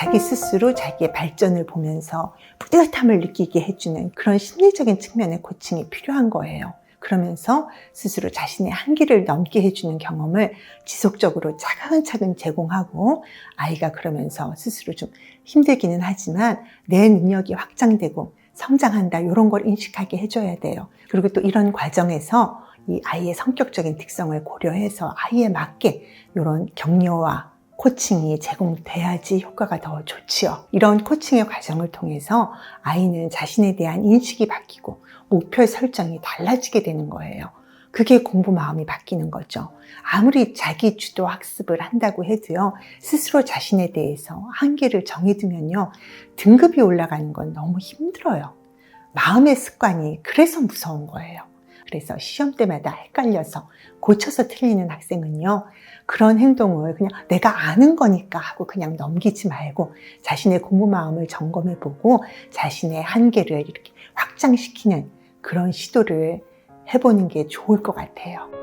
자기 스스로 자기의 발전을 보면서 뿌듯함을 느끼게 해주는 그런 심리적인 측면의 코칭이 필요한 거예요. 그러면서 스스로 자신의 한계를 넘게 해주는 경험을 지속적으로 차근차근 제공하고 아이가 그러면서 스스로 좀 힘들기는 하지만 내 능력이 확장되고 성장한다 이런 걸 인식하게 해줘야 돼요. 그리고 또 이런 과정에서 이 아이의 성격적인 특성을 고려해서 아이에 맞게 이런 격려와 코칭이 제공돼야지 효과가 더 좋지요. 이런 코칭의 과정을 통해서 아이는 자신에 대한 인식이 바뀌고 목표 설정이 달라지게 되는 거예요. 그게 공부 마음이 바뀌는 거죠. 아무리 자기 주도 학습을 한다고 해도요, 스스로 자신에 대해서 한계를 정해두면요, 등급이 올라가는 건 너무 힘들어요. 마음의 습관이 그래서 무서운 거예요. 그래서 시험 때마다 헷갈려서 고쳐서 틀리는 학생은요, 그런 행동을 그냥 내가 아는 거니까 하고 그냥 넘기지 말고 자신의 공부 마음을 점검해 보고 자신의 한계를 이렇게 확장시키는 그런 시도를 해보는 게 좋을 것 같아요.